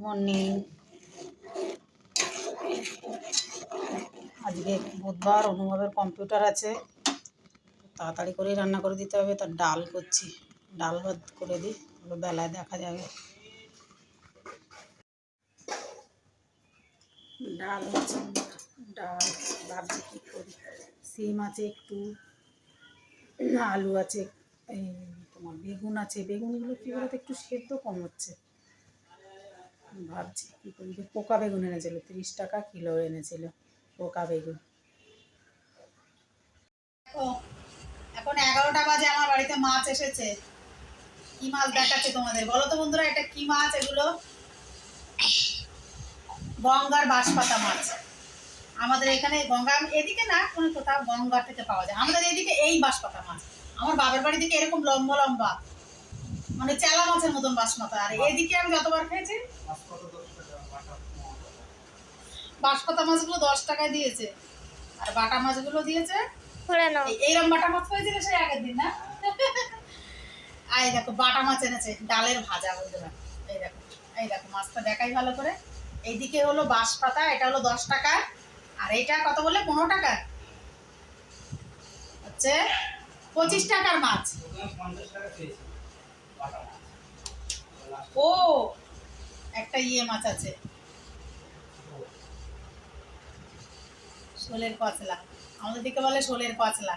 Morning. আজকে বুধবার, অনুভবের কম্পিউটার আছে। তাড়াতাড়ি করেই রান্না করে দিতে হবে তার ডাল করছি। ডাল ভাত করে দিই বেলায় দেখা যাবে। ডাল হচ্ছে ডাল, ভাবছি কী করি? সিম আছে একটু, আলু আছে, এই তোমার বেগুন আছে। বেগুনগুলো কী বলতো, একটু সেদ্ধ কম হচ্ছে। ভাবছি, কী করি? যে পোকা বেগুন এনেছিল, তিরিশ টাকা কিলো এনেছিল, পোকা বেগুন। এখন এগারোটা বাজে, আমার বাড়িতে মাছ এসেছে। কি মাছ দেখাচ্ছে তোমাদের? বলো তো বন্ধুরা, এটা কি মাছ এগুলো? গঙ্গার বাঁশপাতা মাছ। আমাদের এখানে গঙ্গা এদিকে না, কোনো কোথাও গঙ্গা থেকে পাওয়া যায়। আমাদের এদিকে এই বাঁশপাতা মাছ। আমার বাবার বাড়ি দিকে এরকম লম্বা লম্বা। মানে চেলা মাছের মতন বাঁশপাতা আর এদিকে আমি যতবার খেয়েছি বাঁশপাতা মাছগুলো দশ টাকায় দিয়েছে। আর বাটা মাছগুলো দিয়েছে এই- এইরকম বাটা মাছ পেয়েছিল সেই আগের দিন না? আর এই দেখো বাটা মাছ এনেছে ডালের ভাজা বন্ধুরা এই দেখো এই দেখো মাছটা দেখাই ভালো করে। এইদিকে হলো বাঁশ পাতা এটা হলো দশ টাকা। আর এটা কত বললে? পনেরো টাকা। হচ্ছে পঁচিশ টাকার মাছ। ও, একটা ইয়ে মাছ আছে। শোলের কচলা আমাদের দিকে বলে শোলের কচলা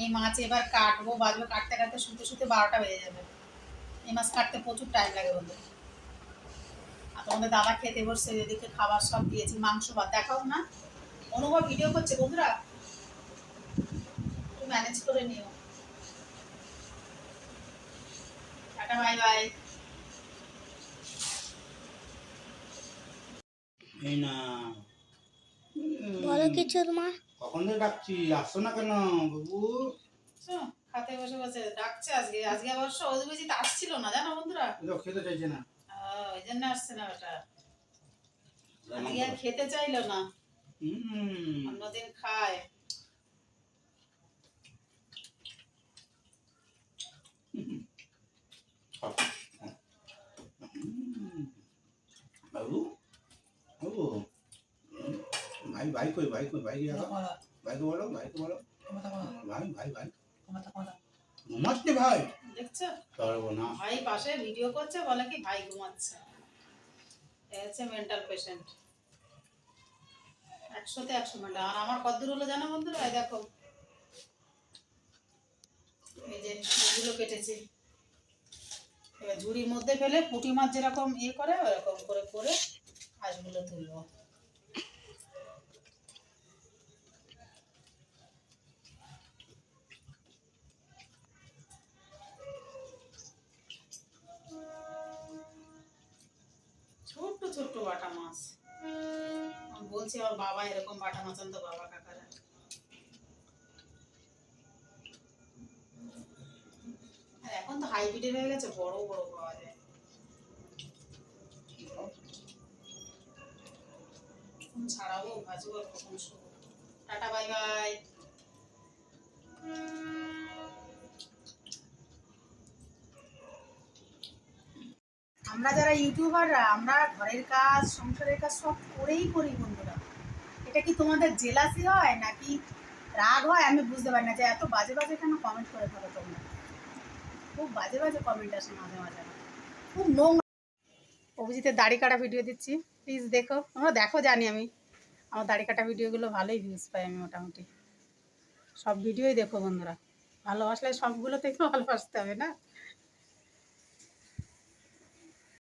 এই মাছ এবার কাটবো, বাজবো, কাটতে কাটতে শুতে শুতে বারোটা বেজে যাবে। এই মাছ কাটতে প্রচুর টাইম লাগে বন্ধু। আর তোমাদের দাদা খেতে বসছে, এদিকে খাবার সব দিয়েছি, মাংস ভাত দেখাও না। অনুভব ভিডিও করছে বন্ধুরা? ম্যানেজ করে নিও। Tata bye bye. এই না। বলো কিছু মা কখন থেকে ডাকছি? আসছো না কেন বাবু? খাতে বসে বসে ডাকছে আজকে। আজকে অবশ্য আসছিল না জানো বন্ধুরা? খেতে চাইছে না। আহ, ওই জন্য আসছে না আজকে আর খেতে চাইলো না। হুম। অন্যদিন খায় বাবু বাবু ভাই ভাই কই ভাই কই ভাই গেল? ভাইকে বলো ভাইকে বলো। ভাই ভাই ভাই। ঘুমাচ্ছে ভাই। দেখছ? পারব না। ভাই পাশে ভিডিও করছে বলে কি ভাই ঘুমাচ্ছে। এ হচ্ছে মেন্টাল পেশেন্ট একশোতে একশো মেন্টাল আর আমার কদ্দূর হলো জানো বন্ধুরা? এই দেখো। এই যে এগুলো কেটেছি। এবার ঝুড়ির মধ্যে ফেলে পুঁটি মাছ যেরকম ইয়ে করে ওরকম করে করে হাঁসগুলো তুলবো। বাটা মাছ। বলছি, আমার বাবা এরকম বাটা মাছ আনতো বাবা কাকারা। আর এখন তো হাইব্রিডের হয়ে গেছে, বড় বড় পাওয়া যায়। ছাড়াবো, ভাজবো টাটা, বাই বাই। আমরা যারা ইউটিউবাররা আমরা ঘরের কাজ, সংসারের কাজ সব করেই করি বন্ধুরা। এটা কি তোমাদের জেলাসি হয় নাকি রাগ হয়? আমি বুঝতে পারি না যে এত বাজে বাজে কেন কমেন্ট করে থাকো তোমরা? খুব বাজে বাজে কমেন্ট আসে মাঝে মাঝে। খুব নোংরা। অভিজিতের দাড়ি কাটা ভিডিও দিচ্ছি। প্লিজ দেখো। তোমরা দেখো, জানি আমি। আমার দাড়ি কাটা ভিডিওগুলো ভালোই ভিউজ পাই আমি মোটামুটি। সব ভিডিওই দেখো বন্ধুরা। ভালোবাসলে সবগুলো থেকে ভালোবাসতে হবে না?